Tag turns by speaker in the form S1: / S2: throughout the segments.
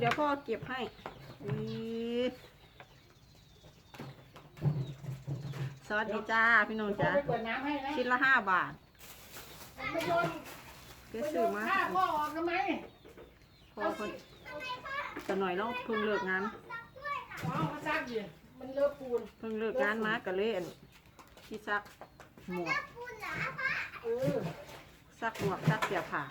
S1: เดี๋ยวพ่อเก็บให้อือสวัสดีจ้าพี่น้อง
S2: พ่อ
S1: จ้า
S2: ไปเปิดน้ำให้นะ
S1: ชิ้นละห้าบาท
S2: ไม่โยน
S1: ก็
S2: ไม่โย
S1: ซื้อนมา
S2: ผ้าพ่อออกทำไม
S1: พ่อคนจะหน่อยแล้วเพิ่งเลิกงาน
S2: เอามาซักดิมันเลอะปูน
S1: เพิ่งเลิกงานมาก็เลยอั่นที่ซักหมวก
S2: เออ
S1: ซักหมวกซักเสื้อผ้า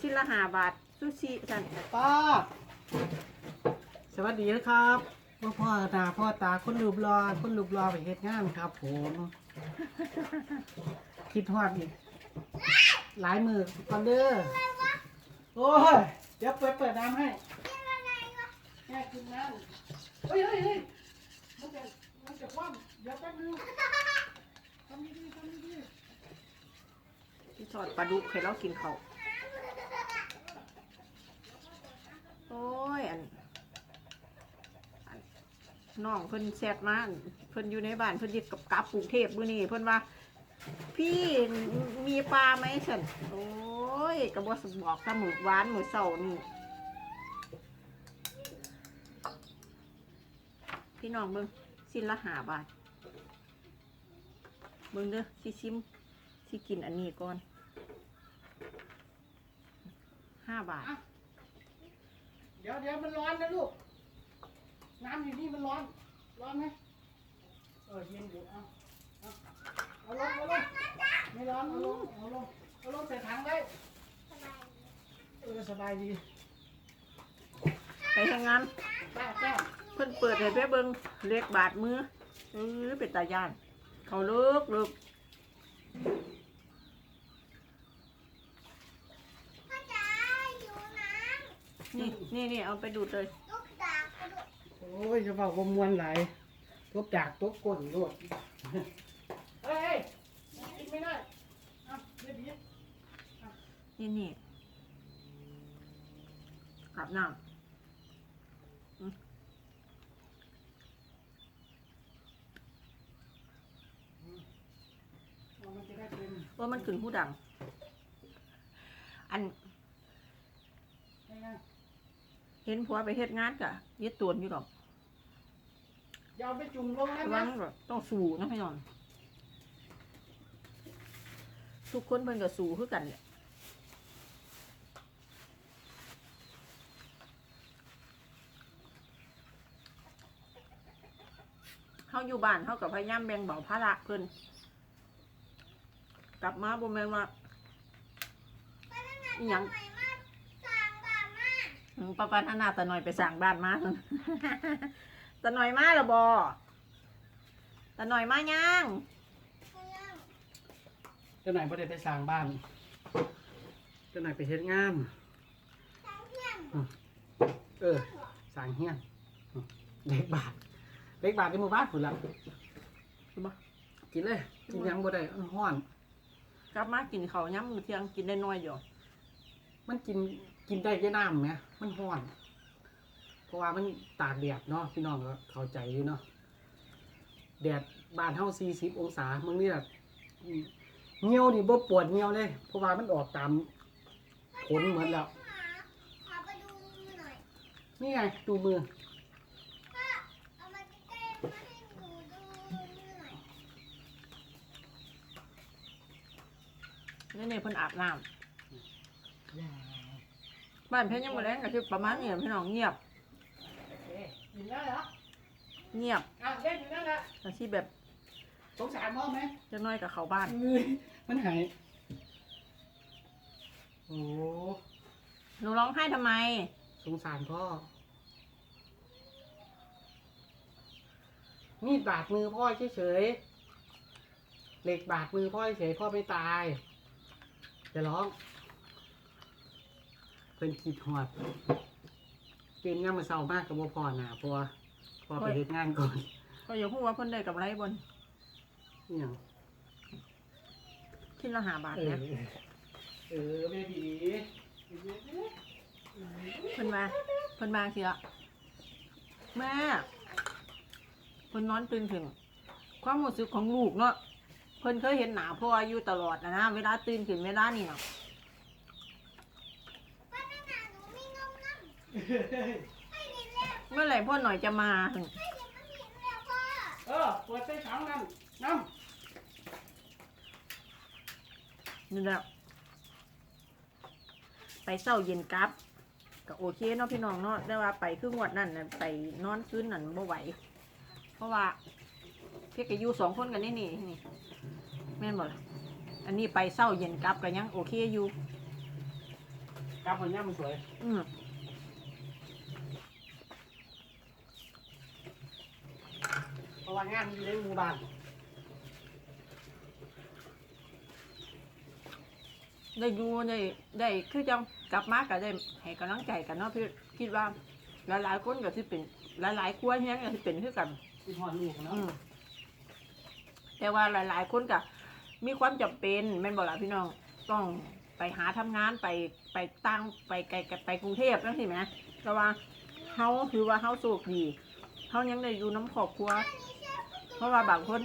S1: ชิ้นละห้าบาทซูชิสัน
S2: ป้าสวัสดีนะครับพ่อพ่อตาพ่อตาคนรูปรอคนรูปรอไปเฮ็ดงานครับ ผม คิดฮอดอีกหลายมือก่อนเด้อโอ้ยเดี๋ยวเปิดเปิดน้ำให้แม่กินน้ำเฮ้ยเฮ้ยเฮ้ยมันจะมันจะคว่ำเดี๋ยวแป๊บนึงทำดีๆทำดี
S1: ที่ทอดปลาดุกให้เรากินเขาวโอ้ยอันอัน น้องเพิ่นแซดมาอั่นเพิ่นอยู่ในบ้านเพิ่นยึดกับกับกรุงเทพมื้อนี้เพิ่นว่า พี่มีปลาไหมฉันโอ้ยกระบอกสบอกถ้าหมูหวานหมูเสานี่พี่น้องเบิ่งสิ้นละหาบาทเบิ่งเด้อสิซิมสิกินอันนี้ก่อนห้าบาท
S2: เดี๋ยวเดี๋ยวมันร้อนนะลูก อยู่นี่มันร้อน ร้อนไหมเออเย็นอยู่เอาเอาเอาลงเอาลงไม่ร้อนเอาลงเอาลงเอาลงใส่ถังไว้เออสบายดี
S1: ไปทำงาน
S2: จ้าจ้า
S1: เพิ่นเปิดให้ไปเบิ่งเล็กบาทมือเออเป็นตาย่าน เขาเลิกเลิก
S3: พ่อจ๋าอยู่น้
S1: นี่นี่นี่เอาไปดูดเลยำ
S3: ลูกตากระ โดด
S2: โอ้ยจะบอกว่ามวนหลายตบจากตบก้นโลดเฮ้ยเฮ้ยกินไม่ได้เอาเดี๋ยวดี
S1: นี่นี่อาบน้
S2: เอามันจะได้เป็นำ
S1: ว่ามันขึ้นผู้ดัง อัน
S2: ยังไง
S1: เห็นผัวไปเฮ็ดงานกะยึดตวนอยู่ดอก
S2: อย่าเอาไปจุ่มลงนะ
S1: ระวังแบบต้องสู้นะพี่น้องทุกคนเพิ่นก็สู้คือกันแหละเฮาอยู่บ้านเฮากับพยายามแบ่งเบาภาระเพิ่นกลับมาบ่แม่นว่าอีหยัง
S3: ทำไมมาสร้างบ้านมา
S1: อืมป้าปานอนาตาหน่อยไปสั่งบ้านมา ตาหน่อยมาแล้วบอตาหน่อยมายัง
S3: เรื่อง
S2: เจ้าไหนประเดี๋ยวไปสร้างบ้านเจ้าไหนไปเฮ็ดงาน
S3: สร้างเพื่อน
S2: เออสร้างเฮียนอืมเล็กบาทเล็กบาทในหมู่บ้านผุนละ
S1: รู้ปะ
S2: กินเลยกินหยังบ่ได้มันห้อน
S1: กลับมากินเขาวย้ำมื้อเที่ยงกินได้น้อยอยู่
S2: มันกินกินได้แค่น้ำไหมมันห้อน เพราะว่ามันตากแดดเนาะพี่น้องก็เข้าใจอยู่เนาะแดดบานเท่าสี่สิบองศามึงนี่แบบเงี้ยวนี่บ่ปวดเงี้ยวเลยเพราะว่ามันออกตามขนเหมือนแล้ว
S3: นี่
S2: ไงดูมือ
S3: นูดูมือหน่อย
S1: นี่นี่เพิ่นอาบน้ำบ้านเพิ่นยังบ่แรงก็คือประมาณนี้แหละพี่น้องเงียบ
S2: กินได้เหรอ
S1: เงียบ
S2: อะเล่นอยู่นั่นแหละ
S1: แต่ที่แบบ
S2: สงสารพ่อไหม
S1: จะน้อยกับเขาบ้าน
S2: เอ้ยมันหาย โอ้
S1: หนูร้องไห้ทำไม
S2: สงสารพ่อ มีดบาดมือพ่อเฉยๆเหล็กบาดมือพ่อเฉยๆพ่อไม่ตายจะร้องเพิ่นคิดหอด ตื่นงานมาเศร้ามากกับบ่พ่อหนาเพราะว่าพ่อไปเฮ็ดงานก่อน
S1: ก็อย่าพูดว่าเพิ่นได้กับไรบน
S2: นี่หยัง
S1: ชิ้นละห้าบาท
S2: เออ
S1: นะ
S2: เออเบบี
S1: เพิ่นมาเพิ่นมาสิละแม่เพิ่นนอนตื่นขึ้นความรู้สึกของลูกเนาะเพิ่นเคยเห็นหนาพ่ออยู่ตลอดนะนะเวลาตื่นขึ้นเวลานี่เนาะ เมื่อไหร่พ่อหน่อยจะมา
S3: ไม่เห็นมันเห็นแล้วพ่อ
S2: เออเปิดใส่ถังนั่นน้
S1: นี่แหละไปเศร้าเย็นกลับก็โอเคเนาะพี่น้องเนาะแต่ว่าไปครึ่งวัดนั่นน่ะไปนอนคืนนั่นบ่ไหว เพราะว่าเพี่กอยู่สองคนกันนี่นี่นี่แม่นบ่ล่ะอันนี้ไปเศร้าเย็นกลับก็ยังโอเคอยู่ำ
S2: กลับมันย่ำมันสวย
S1: อืม
S2: เพราะ ว่างานอยู่ในหมู่บ้าน
S1: ได้อยู่ได้ได้คือจังกลับมาก็ได้ให้กำลังใจกันเนาะพี่คิดว่าหลายๆคนก็สิเป็นหลายๆครัวเฮียนก็สิเป็นคือกัน
S2: ที่หอดลูกเนาะ
S1: อืมแต่ว่าหลาย ๆ คนก็มีความจำเป็นแม่นบอกล่ะพี่น้องต้องไปหาทำงานไปไปตั้งไปไกลไปกรุงเทพนั่นสิไหมแต่ว่าเฮาคือว่าเฮาโชคดีเฮายังได้อยู่น้ำครอบครัว เพราะว่าบางคน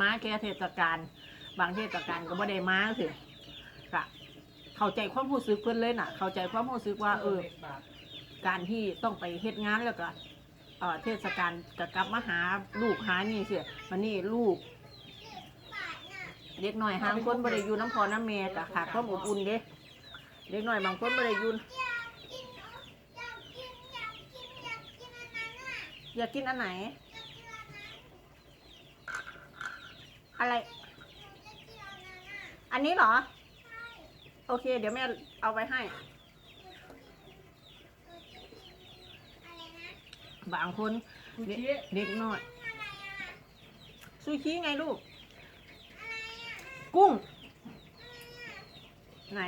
S1: มาแค่เทศกาลบางเทศกาลก็บ่ได้มาสิกะเข้าใจความรู้สึกเพิ่นเลยน่ะ เข้าใจความรู้สึกว่า เออ การที่ต้องไปเฮ็ดงานแล้วก็เออเทศกาลก็กลับมาหาลูกหานี่เสียมันนี่ลูกเด็กหน่อยหางคนบ่ได้ยูน้ำพอน้ำแม่ก็ขาดความอบอุ่นเด้เด็กหน่อยบางคนบ่ได้อยู่า
S3: กินอยากินอยากินอันนั้นะ
S1: อยากกินอันไหน
S3: อยากกินอันนั้น
S1: อะไร
S3: อยากกินอันนั้นน่ะ
S1: อันนี้เหรอ
S3: ใช่
S1: โอเค เดี๋ยวแม่เอาไว้ให้
S3: อะไรนะ
S1: บางคน
S2: คุณ
S1: เด็ก
S2: ชี้
S1: เด็กน้อย
S3: อะไรอะ
S1: ซูชิไงลูก
S3: อะไรอะ
S1: กุ้ง ไหน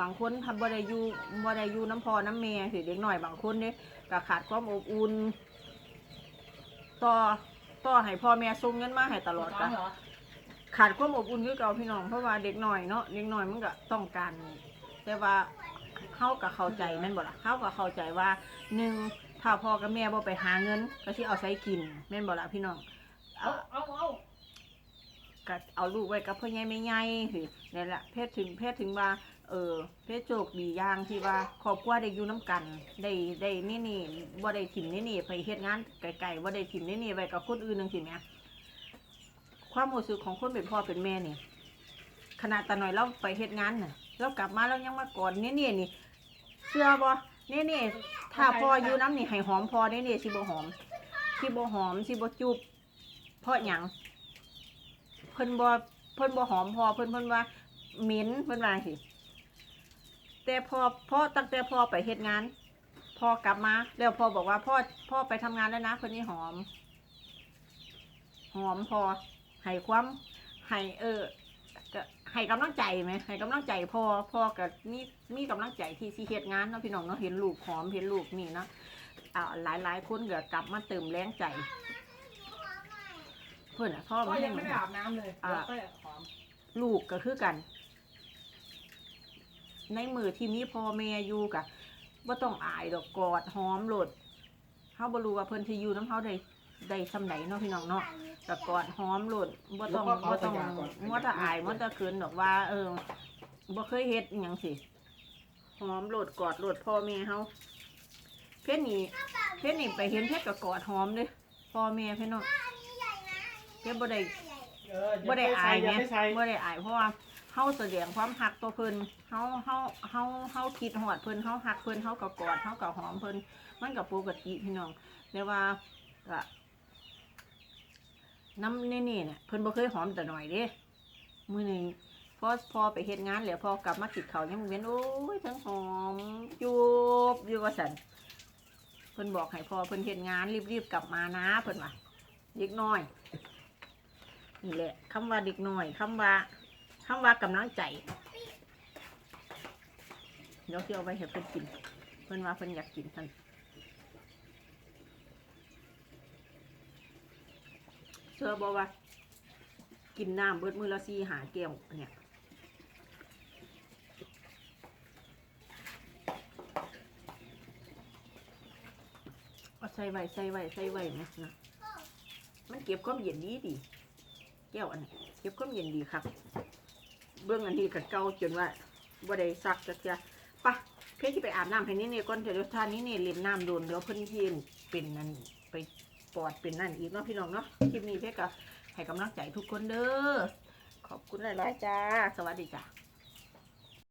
S1: บางคนทำบ่ได้อยู่บ่ได้อยู่น้ำพอน้ำแม่สิเด็กหน่อยบางคนเนี่ยก็ขาดความอบอุ่น ต่อต่อให้พ่อแม่ส่งเงินมาให้ตลอด
S2: กั
S1: กันขาดความอบอุ่นคือเก่าพี่น้องเพราะว่าเด็กหน่อยเนาะเด็กหน่อยมันก็ต้องการ แต่ว่าเขาก็เข้าใจแม่นบ่ล่ะเขาก็เข้าใจว่าหนึ่งถ้าพ่อกับแม่บ่ไปหาเงิน ก็สิเอาใช้กินแม่นบ่ล่ะพี่น้อง
S2: เอา
S1: เอา
S2: เอาเอา
S1: ก็เอาลูกไว้กับพ่อใหญ่แม่ใหญ่สินี่นแหละเพศถึงเพศถึงว่า เออเพศโชคดีอย่างที่ว่าครอบครัวได้อยู่น้กันได้ได้นี่นี่บ่ได้ถิ่มนี่นี่ไปเฮ็ดงานไกลๆบ่ได้ถิ่มนี่นี่ไว้กับคนอื่นจังซี่แหมความรู้สึกของคนเป็นพ่อเป็นแม่นี่ขนาดตาหน่อยเราไปเฮ็ดงานน่ะเรากลับมาเรายังมากอดนี่นี่นี่เชื่อบ่นี่นี่ถ้าพ่ออยู่น้ำนี่ให้หอมพอนี่นี่สิบ่หอมสิบ่หอมสิบ่จุบเพราะหยังเพิ่นบ่เพิ่นบ่หอมพอเพิ่นเพิ่นว่าเหม็นเพิ่นว่าสิ แต่พอพ่อตั้งแต่พ่อไปเฮ็ดงานพ่อกลับมาแล้วพ่อบอกว่าพ่อพ่อไปทำงานแล้วนะคนนี้หอม หอมพอให้ความให้เออก็ให้กำลังใจไหมให้กำลังใจพ่อพ่อกับมีมีกำลังใจที่สิเฮ็ดงานเนาะพี่น้องเนาะเห็นลูกหอมเห็นลูกนี่เนาะอ่าหลายหลายๆคนก็กลับมาเติมแรงใจ เพื่อนอะพ่อ
S2: ก็
S1: มา
S2: ยั
S1: ให้
S2: งไม่ได้อาบน้ำเลย
S1: อ่า
S2: เดี๋ยวก็หอม
S1: ลูกก็คือกัน ในมือที่มีพ่อแม่อยู่กะว่าต้องอายดอกกอดหอมโหลดเฮาบ่รู้ว่าเพิ่นสิอยู่น้ำเฮาได้ได้ซำใดเนาะพี่น้องเนาะกะกอดหอมหลุดบ่ต้องบ่ต้องมัวแต่อายมัวแต่คืนดอกว่า เออบ่เคยเฮ็ดอหยังสิหอมโหลดกอดโหลดพ่อแม่เฮาเพชรนี่เพชรนี่ไปเห็นเพชรก็กอดหอมเด้พ่อแม่เพชรเนาะ
S3: อันนี้ใหญ่นะ
S1: เพชรบ่ได้
S2: เออ
S1: บ่ได้อาย
S2: อย่
S1: ไง
S2: ไปใส่
S1: บ่ได้อายเพราะว่า เฮาแสดงความฮักตัวเพิ่นเฮาเฮาเฮาเฮาคิดฮอดเพิ่นเฮาฮักเพิ่นเฮาก็กอดเฮาก็หอมเพิ่นมันก็ปกติพี่น้องแต่ว่าก็น้ำนี่ๆเนี่ยเพิ่นบ่เคยหอมแต่หน่อยเด้มื้อหนึงพอพอไปเฮ็ดงานแล้วพอกลับมาติดเขาวยังเว้นโอ้ยทั้งหอมจูบอยู่ว่าซั่นเพิ่นบอกให้พอเพิ่นเฮ็ดงานรีบๆกลับมานะเพิ่นว่าเด็กน้อยนี่แหละคำว่าเด็กน้อยคำว่า คำว่ากำลังใจเดี๋ยวที่เอาไปให้เพิ่นกิน เพิ่นว่าเพิ่นอยากกินท่านเชื่อบอกว่า กินน้ำเบิดมือละซีหาแก้วเนี่ยใส่ไว้ใส่ไว้ใส่ไว้นะนะมันเก็บความเย็นดีดีแก้วอันนี้เก็บความเย็นดีครับ เบื้องอันนี้กับเก่าจนว่าบ่ได้ซักจักเทียไปะเพื่อที่ไปอาบน้ำให้นี่นี่ยก่อนเดี๋ยวท่านนี้นี่เล่นน้ำโดนเดี๋ยวเพิ่นทีนเป็นนั่นไปปอดเป็นนั่นอีกเนาะพี่น้องเนาะคลิปนี้เพื่อกับให้กำลังใจทุกคนเด้อขอบคุณหลายๆจ้า สวัสดีจ้า